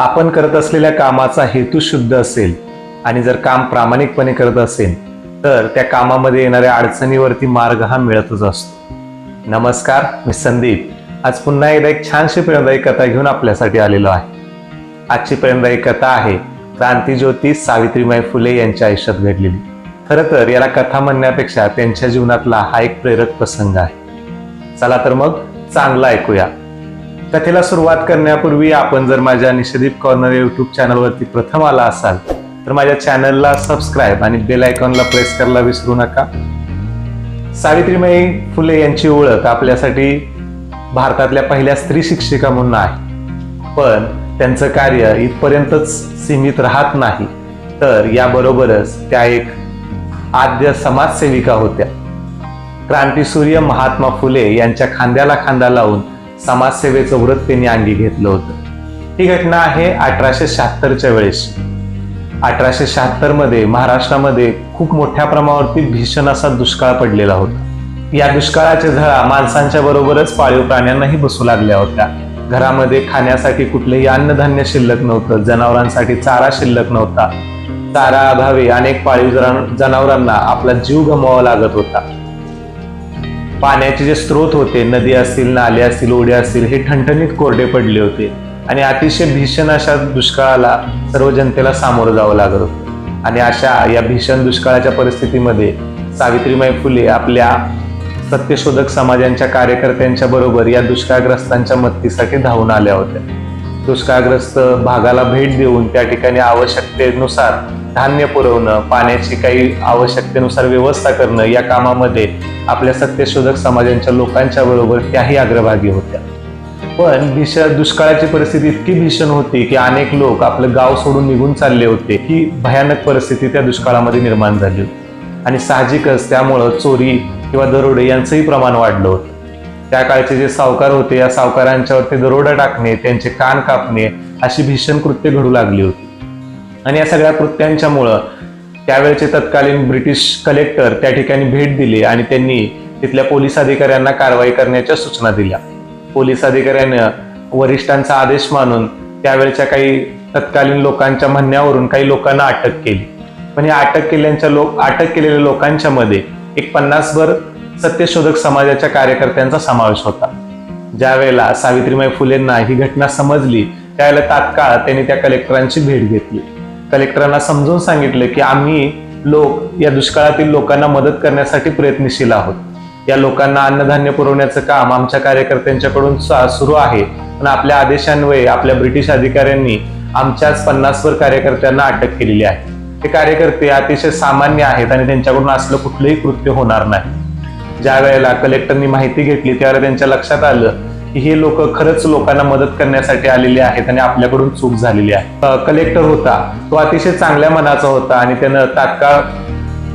आपण करत असलेल्या कामाचा हेतू शुद्ध असेल आणि जर काम प्रामाणिकपणे करत असेल तर त्या कामामध्ये येणाऱ्या अडचणीवरती मार्ग हा मिळतच असतो. नमस्कार मी संदीप. आज पुन्हा एकदा एक छानशी प्रेरणादायी कथा घेऊन आपल्यासाठी आलेलो आहे. आजची प्रेरणादायी कथा आहे क्रांतीज्योती सावित्रीबाई फुले यांच्या आयुष्यात घडलेली. खरं तर याला कथा म्हणण्यापेक्षा त्यांच्या जीवनातला हा एक प्रेरक प्रसंग आहे. चला तर मग चांगला ऐकूया. कथेला सुरुवात करण्यापूर्वी आपण जर माझ्या निषेधित कॉर्नर युट्यूब चॅनलवरती प्रथम आला असाल तर माझ्या चॅनलला सबस्क्राईब आणि बेल आयकॉनला प्रेस करायला विसरू नका. सावित्रीबाई फुले यांची ओळख आपल्यासाठी भारतातल्या पहिल्या स्त्री शिक्षिका म्हणून आहे. पण त्यांचं कार्य इथपर्यंतच सीमित राहत नाही. तर याबरोबरच त्या एक आद्य समाजसेविका होत्या. क्रांतीसूर्य महात्मा फुले यांच्या खांद्याला खांदा लावून समाजसेवेचं व्रत त्यांनी अंगी घेतलं होतं. ही घटना आहे अठराशे शहात्तरच्या वेळेस. अठराशे शहात्तरमध्ये महाराष्ट्रामध्ये खूप मोठ्या प्रमाणावरती भीषण असा दुष्काळ पडलेला होता. या दुष्काळाच्या झळा माणसांच्या बरोबरच पाळीव प्राण्यांनाही बसू लागल्या होत्या. घरामध्ये खाण्यासाठी कुठलंही अन्नधान्य शिल्लक नव्हतं जनावरांसाठी चारा शिल्लक नव्हता. चारा अभावी अनेक पाळीव जनावरांना आपला जीव गमवावा लागत होता. पाण्याचे जे स्रोत होते नदी असतील नाले असतील ओढे असतील हे ठणठणीत कोरडे पडले होते. आणि अतिशय भीषण अशा दुष्काळाला सर्व जनतेला सामोरं जावं लागत होतं. आणि अशा या भीषण दुष्काळाच्या परिस्थितीमध्ये सावित्रीबाई फुले आपल्या सत्यशोधक समाजांच्या कार्यकर्त्यांच्या बरोबर या दुष्काळग्रस्तांच्या मदतीसाठी धावून आल्या होत्या. दुष्काळग्रस्त भागाला भेट देऊन त्या ठिकाणी आवश्यकतेनुसार धान्य पुरवणं पाण्याची काही आवश्यकतेनुसार व्यवस्था करणं या कामामध्ये आपल्या सत्यशोधक समाजांच्या लोकांच्या बरोबर त्याही अग्रभागी होत्या. पण भीषण दुष्काळाची परिस्थिती इतकी भीषण होती की अनेक लोक आपलं गाव सोडून निघून चालले होते. ही भयानक परिस्थिती त्या दुष्काळामध्ये निर्माण झाली होती. आणि साहजिकच त्यामुळं चोरी किंवा दरोडे यांचंही प्रमाण वाढलं होतं. त्या काळचे जे सावकार होते या सावकारांच्यावरती दरोडा टाकणे त्यांचे कान कापणे अशी भीषण कृत्य घडू लागली होती. आणि या सगळ्या कृत्यांच्यामुळं त्यावेळेचे तत्कालीन ब्रिटिश कलेक्टर त्या ठिकाणी भेट दिली आणि त्यांनी तिथल्या पोलीस अधिकाऱ्यांना कारवाई करण्याच्या सूचना दिल्या. पोलीस अधिकाऱ्यानं वरिष्ठांचा आदेश मानून त्यावेळच्या काही तत्कालीन लोकांच्या म्हणण्यावरून काही लोकांना अटक केली. पण या अटक केल्यांच्या लोक अटक केलेल्या लोकांच्या मध्ये एक पन्नासभर सत्यशोधक समाजाच्या कार्यकर्त्यांचा समावेश होता. ज्या वेळेला सावित्रीबाई फुलेंना ही घटना समजली त्यावेळेला तात्काळ त्यांनी त्या कलेक्टरांची भेट घेतली. कलेक्टरांना समजून सांगितलं की आम्ही लोक या दुष्काळातील लोकांना मदत करण्यासाठी प्रयत्नशील आहोत. या लोकांना अन्नधान्य पुरवण्याचं काम आमच्या कार्यकर्त्यांच्याकडून सुरू आहे. पण आपल्या आदेशान्वये आपल्या ब्रिटिश अधिकाऱ्यांनी आमच्याच पन्नासवर कार्यकर्त्यांना अटक केलेली आहे. हे कार्यकर्ते अतिशय सामान्य आहेत आणि त्यांच्याकडून असलं कुठलंही कृत्य होणार नाही. ज्या वेळेला कलेक्टरनी माहिती घेतली त्यावेळेला त्यांच्या लक्षात आलं की हे लोक खरंच लोकांना मदत करण्यासाठी आलेले आहेत आणि आपल्याकडून चूक झालेली आहे. कलेक्टर होता तो अतिशय चांगल्या मनाचा होता आणि त्यानं तात्काळ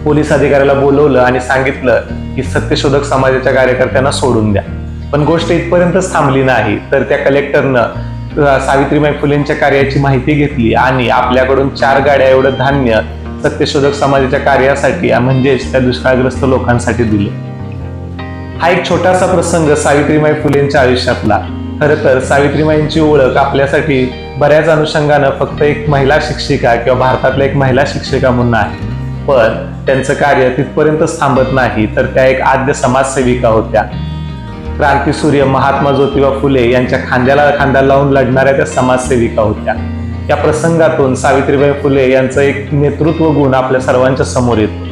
पोलीस अधिकाऱ्याला बोलवलं आणि सांगितलं की सत्यशोधक समाजाच्या कार्यकर्त्यांना सोडून द्या. पण गोष्ट इथपर्यंतच थांबली नाही. तर त्या कलेक्टरनं सावित्रीबाई फुलेंच्या कार्याची माहिती घेतली आणि आपल्याकडून चार गाड्या एवढं धान्य सत्यशोधक समाजाच्या कार्यासाठी म्हणजेच त्या दुष्काळग्रस्त लोकांसाठी दिलं. हा एक छोटासा प्रसंग सावित्रीबाई फुलेंच्या आयुष्यातला. खरं तर सावित्रीबाईंची ओळख आपल्यासाठी बऱ्याच अनुषंगानं फक्त एक महिला शिक्षिका किंवा भारतातल्या एक महिला शिक्षिका म्हणून आहे. पण त्यांचं कार्य तिथपर्यंतच थांबत नाही तर त्या एक आद्य समाजसेविका होत्या. क्रांतीसूर्य महात्मा ज्योतिबा फुले यांच्या खांद्याला खांदा लावून लढणाऱ्या त्या समाजसेविका होत्या. या प्रसंगातून सावित्रीबाई फुले यांचं एक नेतृत्व गुण आपल्या सर्वांच्या समोर येतो.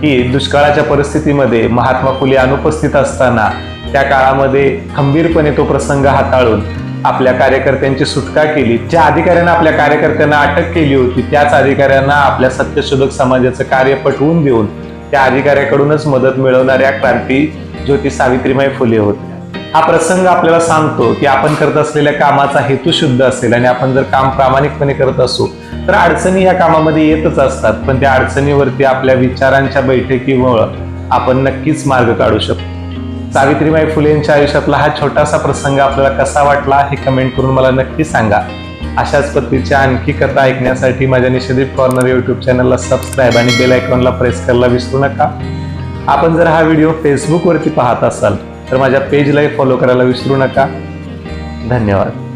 की दुष्काळाच्या परिस्थितीमध्ये महात्मा फुले अनुपस्थित असताना त्या काळामध्ये खंबीरपणे तो प्रसंग हाताळून आपल्या कार्यकर्त्यांची सुटका केली. ज्या अधिकाऱ्यांना आपल्या कार्यकर्त्यांना अटक केली होती त्याच अधिकाऱ्यांना आपल्या सत्यशोधक समाजाचं कार्य पटवून देऊन त्या अधिकाऱ्याकडूनच मदत मिळवणाऱ्या क्रांती ज्योती सावित्रीबाई फुले होते. हा प्रसंग आपल्याला सांगतो की आपण करत असलेल्या कामाचा हेतू शुद्ध असेल आणि आपण जर काम प्रामाणिकपणे करत असू तर अडचणी या कामामध्ये येतच असतात. पण त्या अडचणीवरती आपल्या विचारांच्या बैठकीमुळं आपण नक्कीच मार्ग काढू शकतो. सावित्रीबाई फुलेंच्या आयुष्यातला हा छोटासा प्रसंग आपल्याला कसा वाटला हे कमेंट करून मला नक्की सांगा. अशाच पद्धतीच्या आणखी कथा ऐकण्यासाठी माझ्या निषेधित कॉर्नर यूट्यूब चॅनलला सबस्क्राईब आणि बेल आयकॉनला प्रेस करायला विसरू नका. आपण जर हा व्हिडिओ फेसबुकवरती पाहत असाल तर माझ्या पेजलाही फॉलो करायला विसरू नका. धन्यवाद.